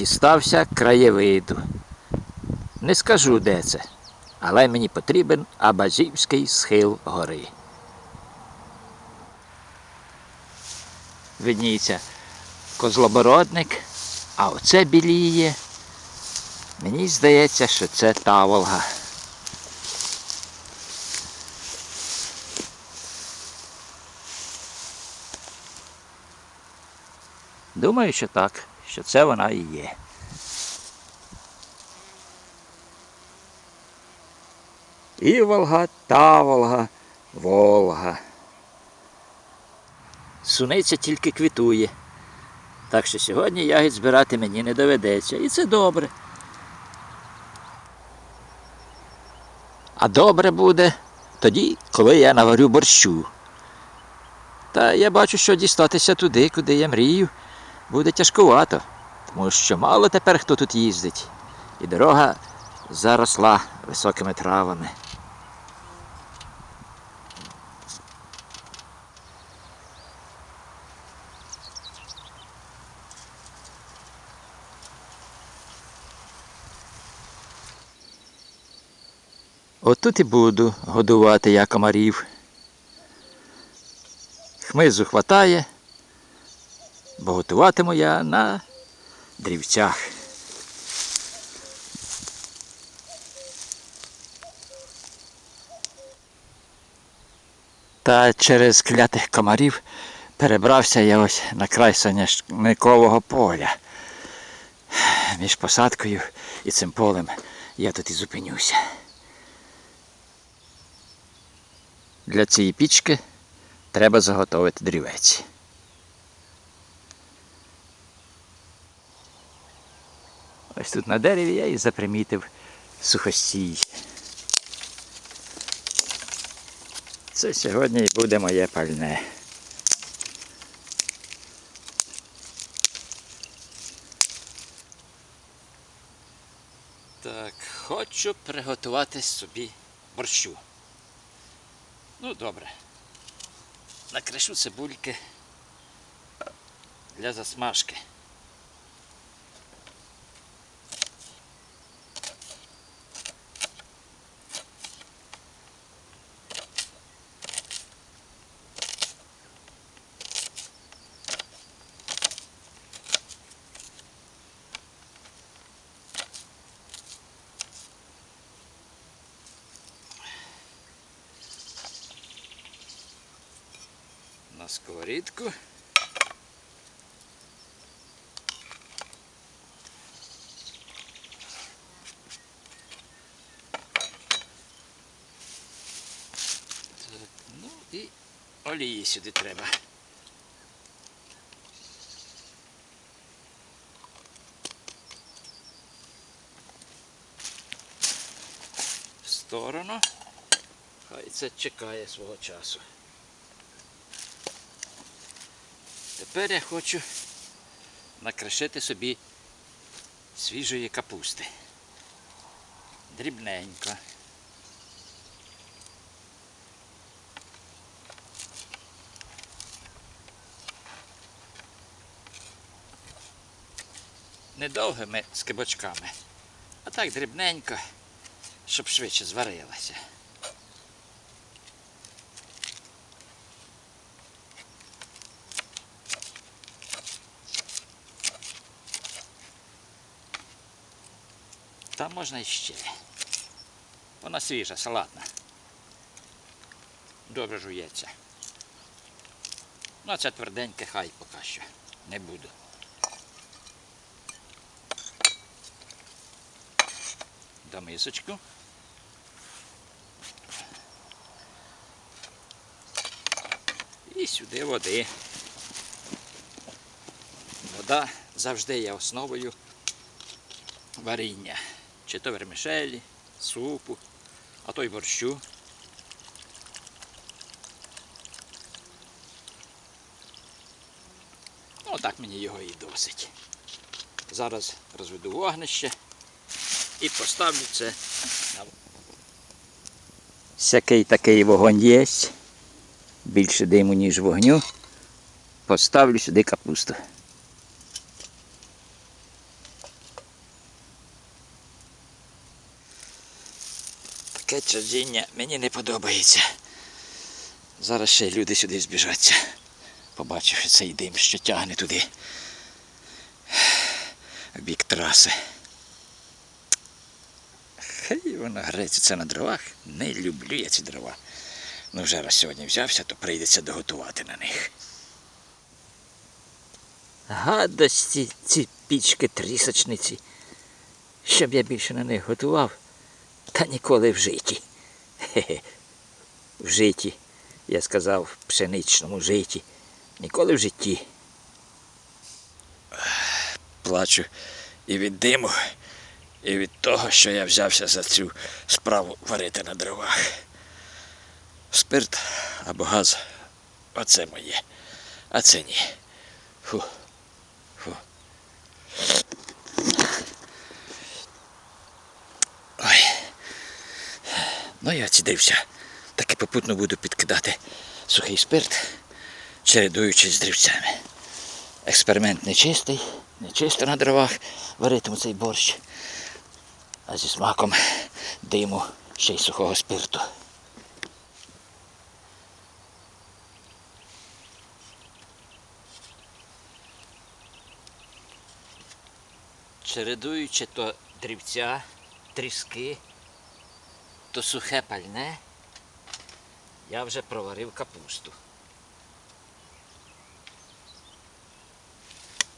дістався краєвиду. Не скажу, де це, але мені потрібен Абажівський схил гори. Видніється козлобородник, а оце біліє. Мені здається, що це таволга. Думаю, що так, що це вона і є. Іволга, Таволга, Волга. Суниця тільки квітує. Так що сьогодні ягід збирати мені не доведеться. І це добре. А добре буде тоді, коли я наварю борщу. Та я бачу, що дістатися туди, куди я мрію, буде тяжкувато, тому що мало тепер хто тут їздить. І дорога заросла високими травами. Отут і буду годувати я комарів. Хмизу хватає, бо готуватиму я на дрівцях. Та через клятих комарів перебрався я ось на край соняшникового поля. Між посадкою і цим полем я тут і зупинюся. Для цієї пічки треба заготовити дрівець. Ось тут на дереві я і запримітив сухостій. Це сьогодні і буде моє пальне. Так, хочу приготувати собі борщу. Ну, добре. Накришу цибульки для засмажки. Сковорідку. Ну і олії сюди треба. В сторону. Хай це чекає свого часу. Тепер я хочу накришити собі свіжої капусти. Дрібненько. Недовгими скибочками, а так дрібненько, щоб швидше зварилася. Та можна іще. Вона свіжа, салатна. Добре жується. Ну, а це тверденьке хай поки що. Не буду. До мисочку. І сюди води. Вода завжди є основою варіння. Чи то вермішелі, супу, а то й борщу. Ну, так мені його і досить. Зараз розведу вогнище і поставлю це на Всякий такий вогонь є. Більше диму, ніж вогню. Поставлю сюди капусту. Таке мені не подобається. Зараз ще люди сюди збіжаться, побачивши цей дим, що тягне туди. В бік траси. Хай воно греться це на дровах. Не люблю я ці дрова. Ну вже раз сьогодні взявся, то прийдеться доготувати на них. Гадості ці пічки трісочниці. Щоб я більше на них готував, та ніколи в житті. Хе-хе. В житті. Я сказав в пшеничному житті. Ніколи в житті. Плачу і від диму, і від того, що я взявся за цю справу варити на дровах. Спирт або газ оце моє. А це ні. Фу. Фу. Ой. Ну я цідився. Так і попутно буду підкидати сухий спирт, чередуючись з дрівцями. Експеримент нечистий, нечисто на дровах варитиму цей борщ, а зі смаком диму ще й сухого спирту. Чередуючи то дрівця, тріски, то сухе пальне, я вже проварив капусту.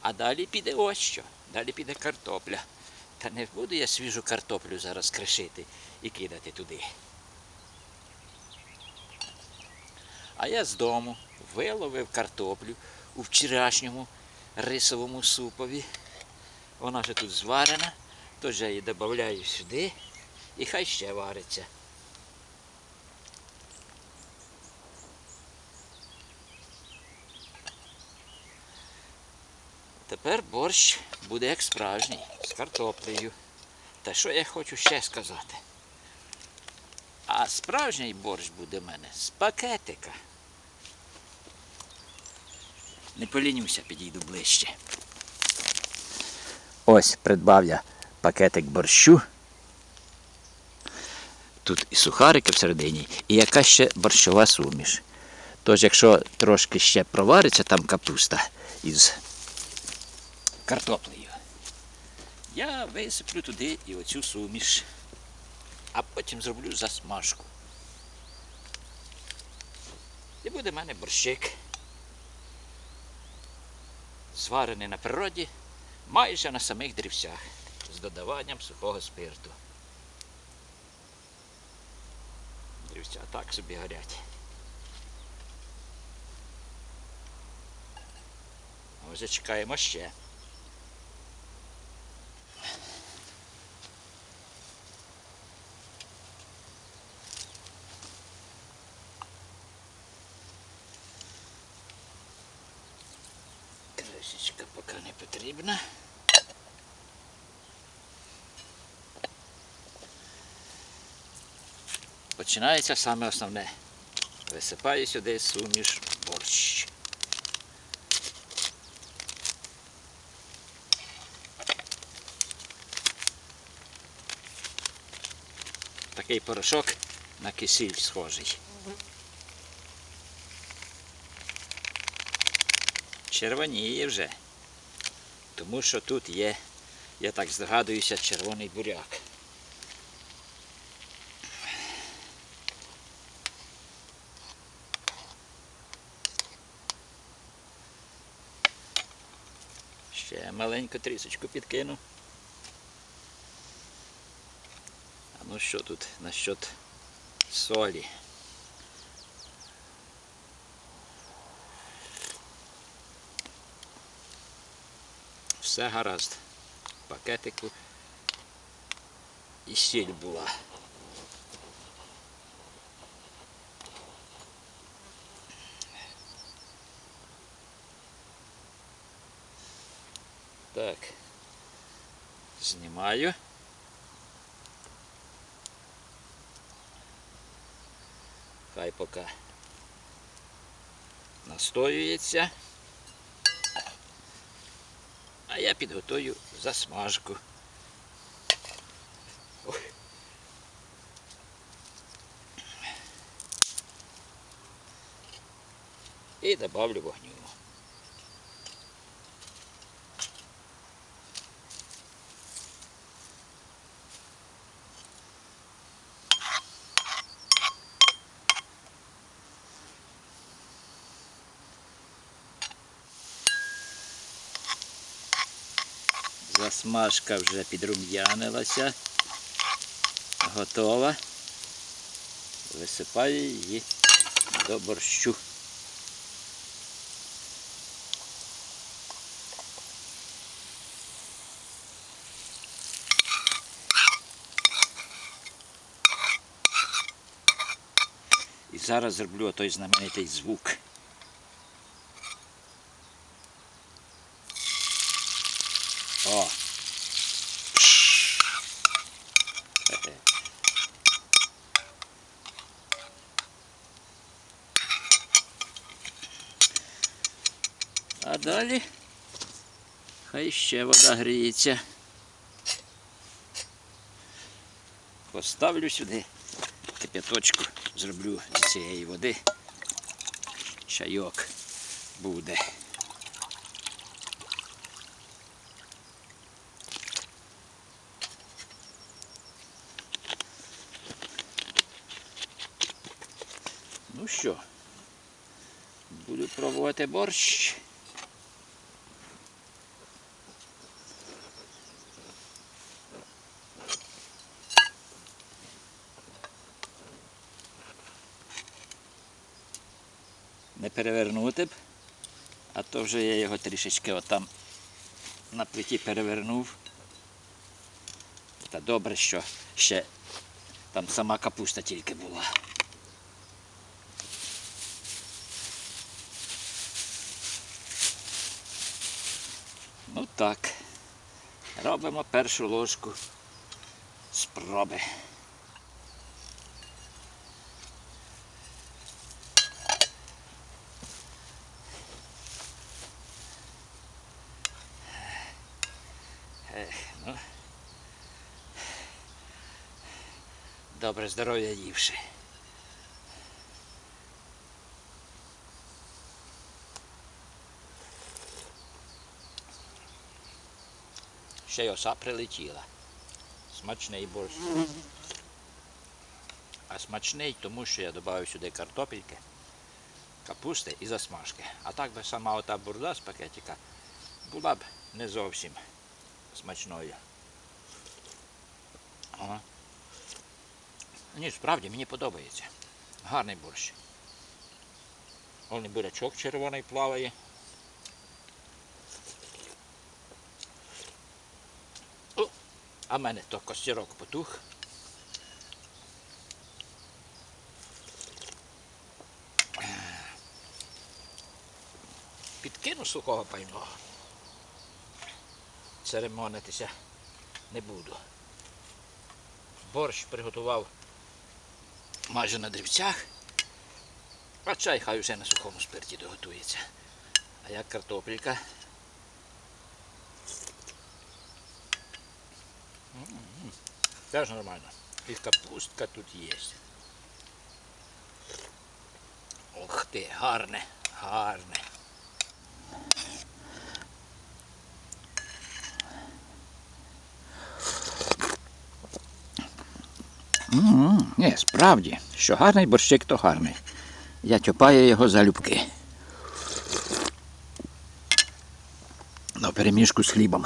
А далі піде ось що. Далі піде картопля. Та не буду я свіжу картоплю зараз кришити і кидати туди. А я з дому виловив картоплю у вчорашньому рисовому супові. Вона вже тут зварена, тож я її додаю сюди і хай ще вариться. Тепер борщ буде як справжній, з картоплею. Та що я хочу ще сказати? А справжній борщ буде в мене з пакетика. Не полінюся, підійду ближче. Ось придбав я пакетик борщу. Тут і сухарики всередині, і яка ще борщова суміш. Тож, якщо трошки ще провариться там капуста із картоплею, я висиплю туди і оцю суміш, а потім зроблю засмажку. І буде в мене борщик. Зварений на природі майже на самих дрівцях з додаванням сухого спирту. Дрівця так собі горять. А Ось чекаємо ще. Кришечка поки не потрібна. Починається саме основне. Висипаю сюди суміш борщ. Такий порошок на кисіль схожий. Червоніє вже. Тому що тут є, я так здогадуюся, червоний буряк. Ще маленьку трісочку підкину. А ну що тут насчет солі? Все гаразд. Пакетику і сіль була. Знімаю. Хай поки настоюється. А я підготую засмажку. І добавлю вогню. Засмажка вже підрум'янилася. Готова. Висипаю її до борщу. І зараз зроблю той знаменитий звук. О! Хе-хе. А далі хай ще вода гріється. Поставлю сюди кип'яточку, зроблю з цієї води. Чайок буде. Ну що, буду пробувати борщ. Перевернути б, а то вже я його трішечки отам на плиті перевернув. Та добре, що ще там сама капуста тільки була. Ну так. Робимо першу ложку спроби. Ех, ну. Добре здоров'я ївши. Ще й оса прилетіла. Смачний борщ. А смачний, тому що я додав сюди картопельки, капусти і засмажки. А так би сама ота бурда з пакетика була б не зовсім смачною. Ага. Ні, справді мені подобається. Гарний борщ. І бурячок червоний плаває. О, а в мене то костірок потух. Підкину сухого пального. Церемонитися не буду. Борщ приготував майже на дрівцях, а чай хай усе на сухому спирті доготується. А як картопелька? Теж нормально. І капустка тут є. Ох ти, гарне, гарне. М, Ні, справді, що гарний борщик, то гарний. Я тюпаю його залюбки. На перемішку з хлібом.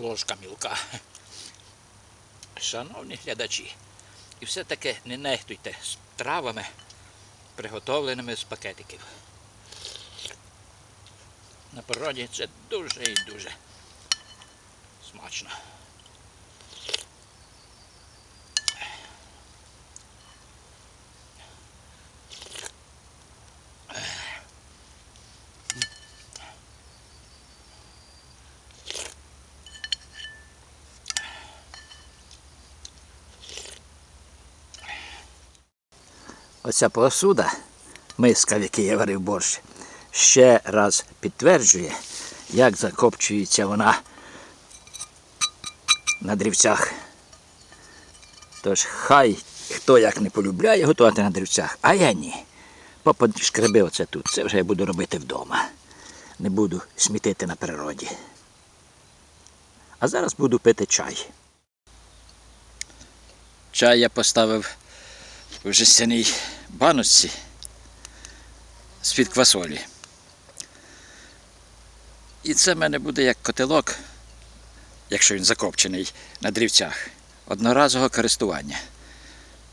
Ложка мілка. Шановні глядачі, і все-таки не нехтуйте з травами, приготовленими з пакетиків. На природі це дуже і дуже смачно. Оця посуда, миска, в якій я варив борщ, ще раз підтверджує, як закопчується вона на дрівцях. Тож хай хто як не полюбляє готувати на дрівцях, а я ні. Папа шкреби оце тут. Це вже я буду робити вдома. Не буду смітити на природі. А зараз буду пити чай. Чай я поставив в жестяній баночці з-під квасолі. І це в мене буде як котелок, якщо він закопчений на дрівцях, одноразового користування.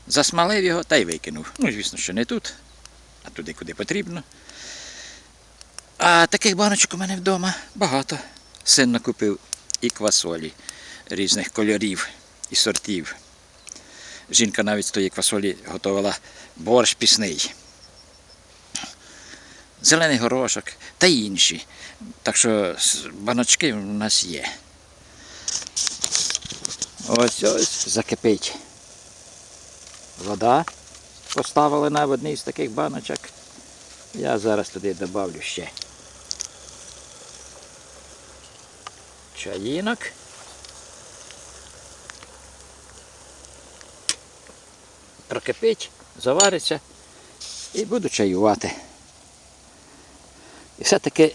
Засмалив його та й викинув. Ну, звісно, що не тут, а туди, куди потрібно. А таких баночок у мене вдома багато. Син накупив і квасолі різних кольорів і сортів. Жінка навіть з тої квасолі готувала борщ пісний. Зелений горошок та інші. Так що баночки у нас є. Ось ось закипить. Вода поставили на в одній з таких баночок. Я зараз туди добавлю ще. Чаїнок. Прокипить, завариться і буду чаювати. І все-таки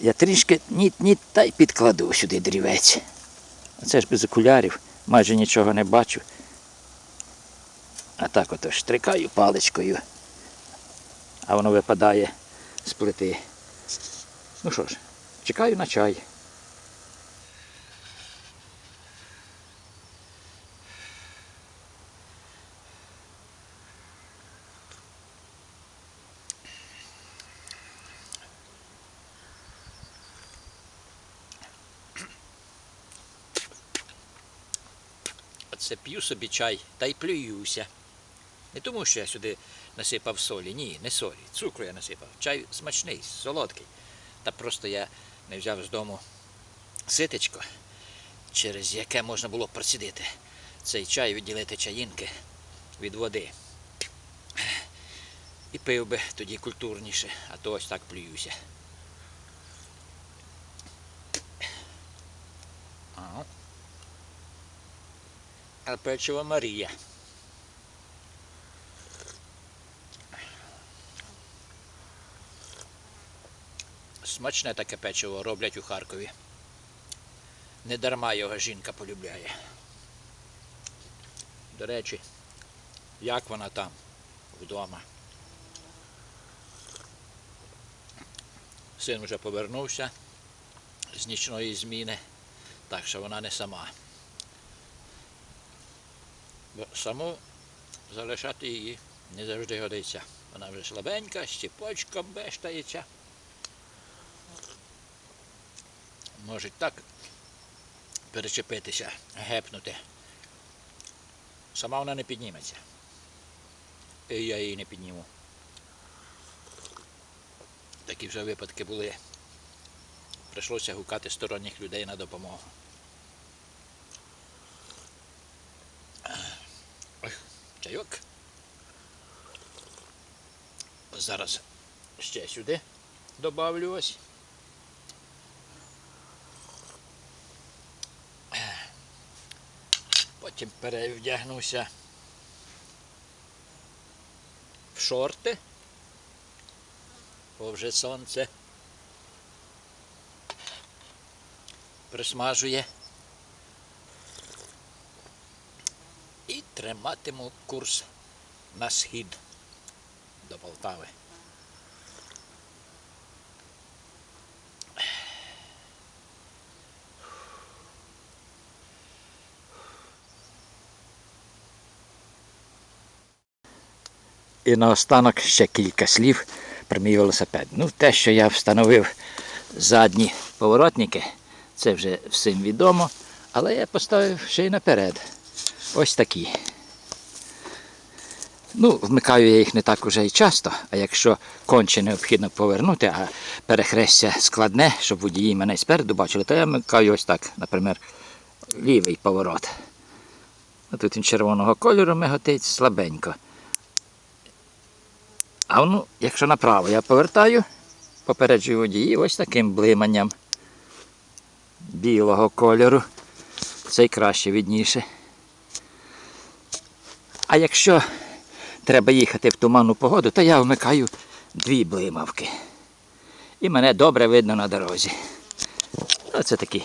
я трішки ніт-ніт та й підкладу сюди дрівець. Це ж без окулярів, майже нічого не бачу. А так ото штрикаю паличкою, а воно випадає з плити. Ну що ж, чекаю на чай. Оце п'ю собі чай та й плююся. Не тому, що я сюди насипав солі. Ні, не солі. Цукру я насипав. Чай смачний, солодкий. Та просто я не взяв з дому ситечко, через яке можна було просідити цей чай, відділити чаїнки від води. І пив би тоді культурніше, а то ось так плююся. Печиво Марія. Смачне таке печиво роблять у Харкові. Не дарма його жінка полюбляє. До речі, як вона там вдома? Син вже повернувся з нічної зміни, так що вона не сама. Бо саму залишати її не завжди годиться. Вона вже слабенька, щепочком бештається. Може так перечепитися, гепнути. Сама вона не підніметься. І я її не підніму. Такі вже випадки були. Прийшлося гукати сторонніх людей на допомогу. Чайок. Зараз ще сюди добавлю ось. Потім перевдягнуся в шорти, бо вже сонце присмажує. І триматиму курс на схід до Полтави. І наостанок ще кілька слів про мій велосипед. Ну, те, що я встановив задні поворотники. Це вже всім відомо. Але я поставив ще й наперед. Ось такі. Ну, вмикаю я їх не так уже і часто, а якщо конче необхідно повернути, а перехрестя складне, щоб водії мене спереду бачили, то я вмикаю ось так, наприклад, лівий поворот. А Тут він червоного кольору миготить слабенько. А ну, якщо направо я повертаю, попереджую водії ось таким блиманням білого кольору. Цей краще відніше. А якщо треба їхати в туманну погоду, то я вмикаю дві блимавки. І мене добре видно на дорозі. Оце такі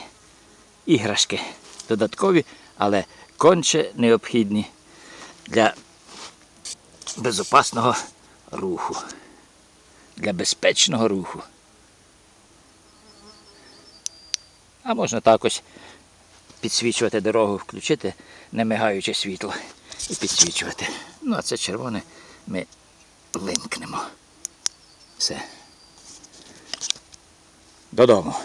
іграшки додаткові, але конче необхідні для безопасного руху. Для безпечного руху. А можна також підсвічувати дорогу, включити не мигаюче світло і підсвічувати. Ну, а це червоне ми линкнемо. Все. Додому.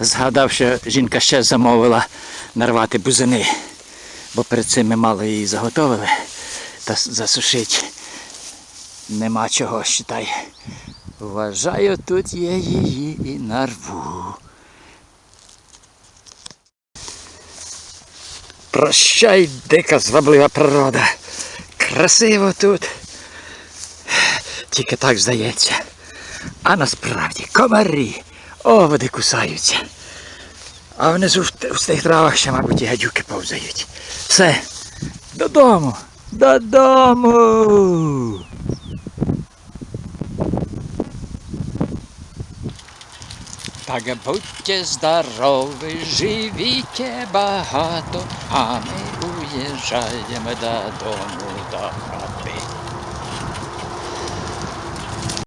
Згадав, що жінка ще замовила нарвати бузини, бо перед цим ми мало її заготовили та засушить. Нема чого, считай. Вважаю, тут є її і нарву. Прощай, дика зваблива природа. Красиво тут. Тільки так здається. А насправді комарі, оводи кусаються. А внизу в тих травах ще, мабуть, і гадюки повзають. Все, додому, додому. Так будьте здорові, живіть багато, а ми уїжджаємо додому до хати.